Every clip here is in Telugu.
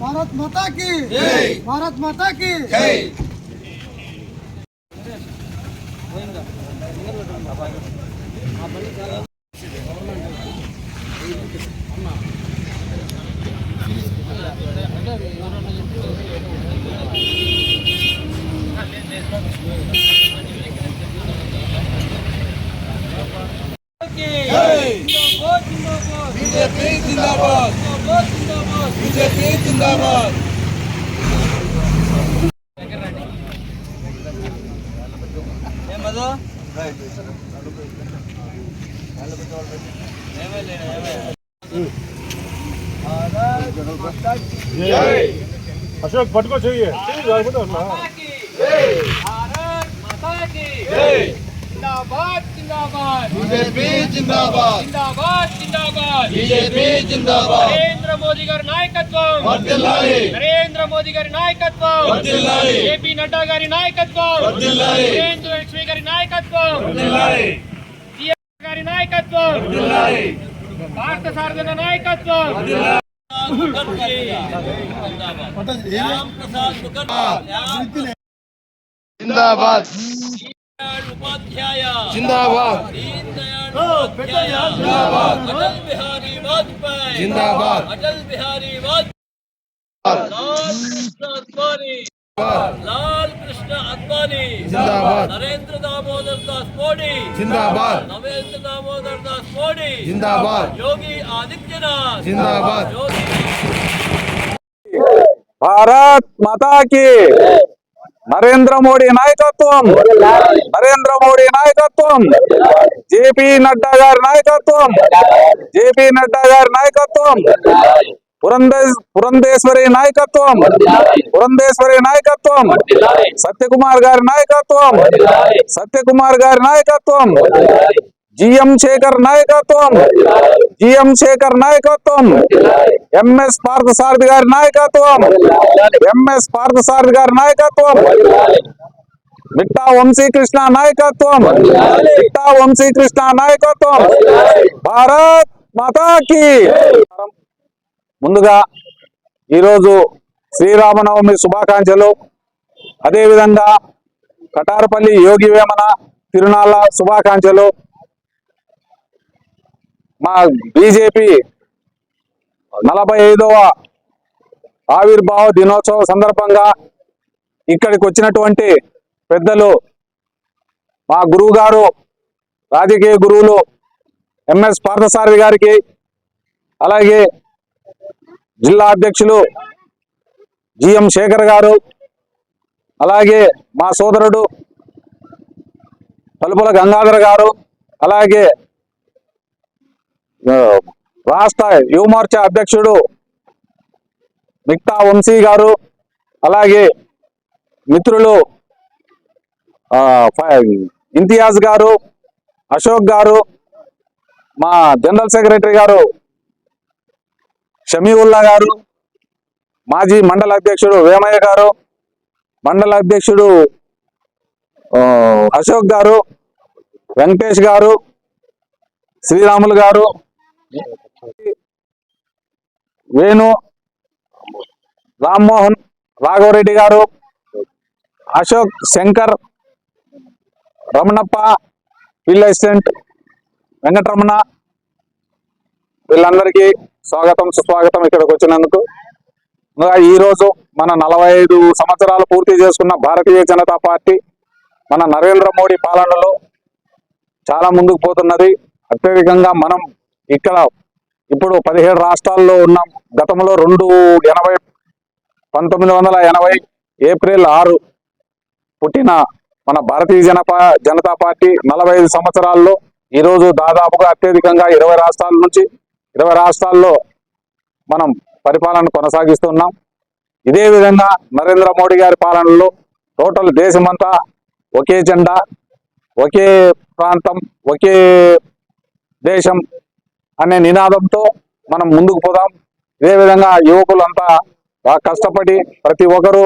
భారత్ మాతా కి భారత్ మాతా కి బీజేపీ జిందాబాద్ బీజేపీ జిందాబాద్. అశోక్ పట్టుకో చెయ్యి. రాకపోతే బీజేపీ జిందాబాద్. జిందాబాద్ జిందాబాద్. బీజేపీ జిందాబాద్. నరేంద్ర మోదీ గారి నాయకత్వం. వర్ధిల్లాలి. నరేంద్ర మోదీ గారి నాయకత్వం. వర్ధిల్లాలి. ఏపీ నడ్డా గారి నాయకత్వం. వర్ధిల్లాలి. వీరేంద్ర లక్ష్మి గారి నాయకత్వం. వర్ధిల్లాలి. గారి నాయకత్వం. వర్ధిల్లాలి. భారత సారథిన నాయకత్వం. వర్ధిల్లాలి జిందాబాద్. जिंदाबाद। जिंदाबाद। अटल बिहारी वाजपेयी। जिंदाबाद। अटल बिहारी वाजपेयी। लाल कृष्ण अद्वानी जिंदाबाद। नरेंद्र दामोदर दास मोदी। जिंदाबाद। नवेंद्र दामोदर दास मोदी। जिंदाबाद। योगी आदित्यनाथ। जिंदाबाद। भारत माता की। జిందాబాద్ యోగి భారత్ మాతాకి నరేంద్ర మోడీ నాయకత్వం నరేంద్ర మోడీ నాయకత్వం జేపీ నడ్డా గారి నాయకత్వం జేపీ నడ్డా గారి నాయకత్వం పురంధే పురంధేశ్వరి నాయకత్వం పురంధేశ్వరి నాయకత్వం సత్యకుమార్ గారి నాయకత్వం సత్యకుమార్ గారి నాయకత్వం జిఎం శేఖర్ నాయకత్వం జిఎం శేఖర్ నాయకత్వం ఎంఎస్ పార్థసారథి గారి నాయకత్వం. ఎంఎస్ పార్థసారథి గారి నాయకత్వం. మిట్టా వంశీకృష్ణ నాయకత్వం. మిట్టా వంశీకృష్ణ నాయకత్వం. భారత్ మాతాకి ముందుగా ఈరోజు శ్రీరామనవమి శుభాకాంక్షలు. అదేవిధంగా కటారపల్లి యోగి వేమన తిరునాళ్ళ శుభాకాంక్షలు. మా బీజేపీ నలభై ఐదవ ఆవిర్భావ దినోత్సవం సందర్భంగా ఇక్కడికి వచ్చినటువంటి పెద్దలు మా గురువు గారు రాజకీయ గురువులు ఎంఎస్ పార్థసారథి గారికి అలాగే జిల్లా అధ్యక్షులు జిఎం శేఖర్ గారు అలాగే మా సోదరుడు తలుపుల గంగాధర్ గారు అలాగే రాష్ట్ర యువమోర్చా అధ్యక్షుడు మిక్తా వంశీ గారు అలాగే మిత్రులు ఇంతియాజ్ గారు అశోక్ గారు మా జనరల్ సెక్రటరీ గారు షమీవుల్లా గారు మాజీ మండల అధ్యక్షుడు వేమయ్య గారు మండల అధ్యక్షుడు అశోక్ గారు వెంకటేష్ గారు శ్రీరాములు గారు వేణు రామ్మోహన్ రాఘవరెడ్డి గారు అశోక్ శంకర్ రమణప్ప ఫీల్డ్ అసిస్టెంట్ వెంకటరమణ వీళ్ళందరికీ స్వాగతం సుస్వాగతం ఇక్కడికి వచ్చినందుకు. ఇంకా మన నలభై ఐదు సంవత్సరాలు పూర్తి చేసుకున్న భారతీయ జనతా పార్టీ మన నరేంద్ర మోడీ పాలనలో చాలా ముందుకు పోతున్నది. అత్యధికంగా మనం ఇక్కడ ఇప్పుడు పదిహేడు రాష్ట్రాల్లో ఉన్నాం గతంలో రెండు ఎనభై పంతొమ్మిది వందల ఎనభై ఏప్రిల్ ఆరు పుట్టిన మన భారతీయ జనపా జనతా పార్టీ నలభై ఐదు సంవత్సరాల్లో ఈరోజు దాదాపుగా అత్యధికంగా ఇరవై రాష్ట్రాల నుంచి ఇరవై రాష్ట్రాల్లో మనం పరిపాలన కొనసాగిస్తున్నాం. ఇదే విధంగా నరేంద్ర మోడీ గారి పాలనలో టోటల్ దేశమంతా ఒకే జెండా ఒకే ప్రాంతం ఒకే దేశం అనే నినాదంతో మనం ముందుకు పోదాం. ఇదే విధంగా యువకులంతా బాగా కష్టపడి ప్రతి ఒక్కరూ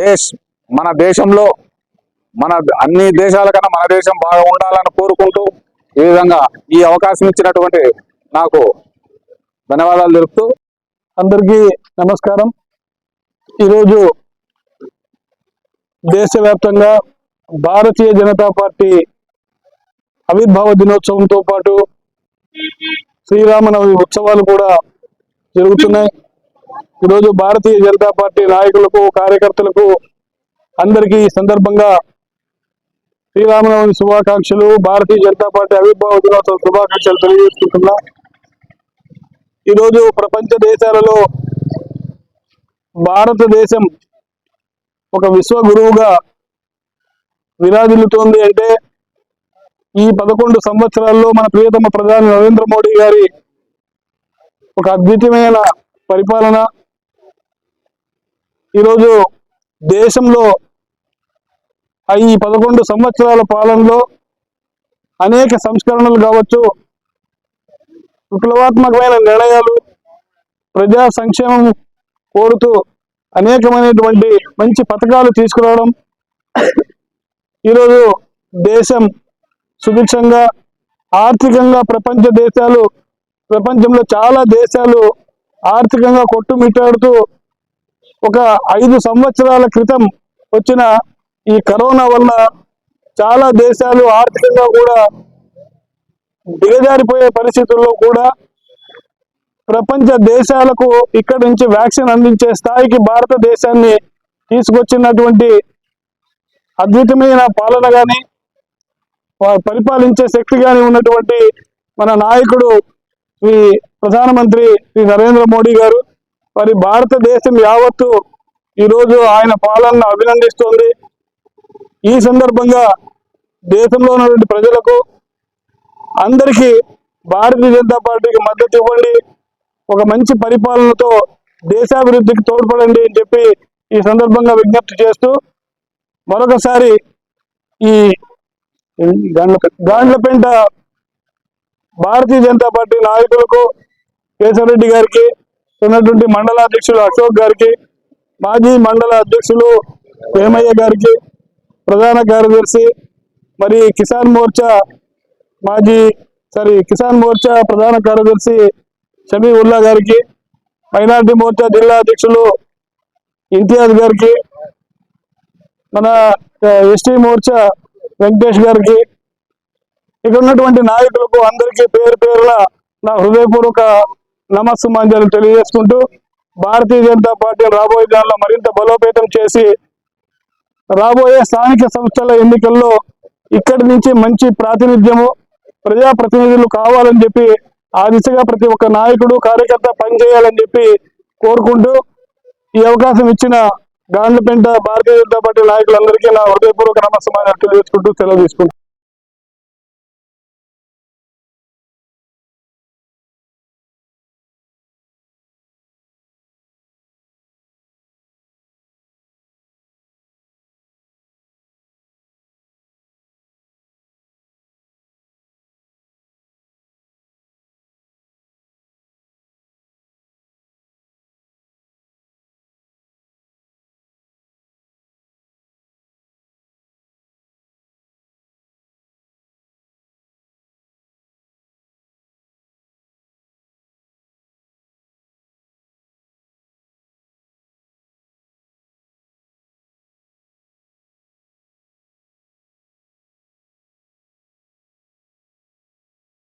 దేశ్ మన దేశంలో మన అన్ని దేశాల కన్నా మన దేశం బాగా ఉండాలని కోరుకుంటూ ఈ విధంగా ఈ అవకాశం ఇచ్చినటువంటి నాకు ధన్యవాదాలు తెలుపుతూ అందరికీ నమస్కారం. ఈరోజు దేశవ్యాప్తంగా భారతీయ జనతా పార్టీ ఆవిర్భావ దినోత్సవంతో పాటు శ్రీరామనవమి ఉత్సవాలు కూడా జరుగుతున్నాయి. ఈరోజు భారతీయ జనతా పార్టీ నాయకులకు కార్యకర్తలకు అందరికీ ఈ సందర్భంగా శ్రీరామనవమి శుభాకాంక్షలు భారతీయ జనతా పార్టీ ఆవిర్భావ దినోత్సవ శుభాకాంక్షలు తెలియజేసుకుంటున్నా. ఈరోజు ప్రపంచ దేశాలలో భారతదేశం ఒక విశ్వగురువుగా విరాజిల్లుతోంది అంటే ఈ పదకొండు సంవత్సరాల్లో మన ప్రియతమ ప్రధాని నరేంద్ర మోడీ గారి ఒక అద్భుతమైన పరిపాలన. ఈరోజు దేశంలో ఈ పదకొండు సంవత్సరాల పాలనలో అనేక సంస్కరణలు కావచ్చు విప్లవాత్మకమైన నిర్ణయాలు ప్రజా సంక్షేమం కోరుతూ అనేకమైనటువంటి మంచి పథకాలు తీసుకురావడం. ఈరోజు దేశం సుభిక్షంగా ఆర్థికంగా ప్రపంచ దేశాలు ప్రపంచంలో చాలా దేశాలు ఆర్థికంగా కొట్టుమిట్టాడుతూ ఒక ఐదు సంవత్సరాల క్రితం వచ్చిన ఈ కరోనా వల్ల చాలా దేశాలు ఆర్థికంగా కూడా దిగజారిపోయే పరిస్థితుల్లో కూడా ప్రపంచ దేశాలకు ఇక్కడి నుంచి వ్యాక్సిన్ అందించే స్థాయికి భారతదేశాన్ని తీసుకొచ్చినటువంటి అద్భుతమైన పాలన కానీ పరిపాలించే శక్తి కానీ ఉన్నటువంటి మన నాయకుడు శ్రీ ప్రధానమంత్రి శ్రీ నరేంద్ర మోడీ గారు. మరి భారతదేశం యావత్తు ఈరోజు ఆయన పాలనను అభినందిస్తోంది. ఈ సందర్భంగా దేశంలో ఉన్నటువంటి ప్రజలకు అందరికీ భారతీయ జనతా పార్టీకి మద్దతు ఇవ్వండి. ఒక మంచి పరిపాలనతో దేశాభివృద్ధికి తోడ్పడండి అని చెప్పి ఈ సందర్భంగా విజ్ఞప్తి చేస్తూ మరొకసారి ఈ గాండ్లపేంట భారతీయ జనతా పార్టీ నాయకులకు కేశవరెడ్డి గారికి ఉన్నటువంటి మండల అధ్యక్షులు అశోక్ గారికి మాజీ మండల అధ్యక్షులు వేమయ్య గారికి ప్రధాన కార్యదర్శి మరి కిసాన్ మోర్చా మాజీ సారీ కిసాన్ మోర్చా ప్రధాన కార్యదర్శి షమీ ఉల్లా గారికి మైనార్టీ మోర్చా జిల్లా అధ్యక్షులు ఇంతియాజ్ గారికి మన ఎస్టీ మోర్చా వెంకటేష్ గారికి. ఇక్కడ ఉన్నటువంటి నాయకులకు అందరికీ పేరు పేరున నా హృదయపూర్వక నమస్సుమాంజలు తెలియజేసుకుంటూ భారతీయ జనతా పార్టీ రాబోయే దానిలో మరింత బలోపేతం చేసి రాబోయే స్థానిక సంస్థల ఎన్నికల్లో ఇక్కడి నుంచి మంచి ప్రాతినిధ్యము ప్రజా ప్రతినిధులు కావాలని చెప్పి ఆ దిశగా ప్రతి ఒక్క నాయకుడు కార్యకర్త పనిచేయాలని చెప్పి కోరుకుంటూ ఈ అవకాశం ఇచ్చిన గాండ్లపెంట భారతీయ జనతా పార్టీ నాయకులందరికీ నా హృదయపూర్వక నమస్కారం తెలియజేసుకుంటూ సెలవు తీసుకుంటాను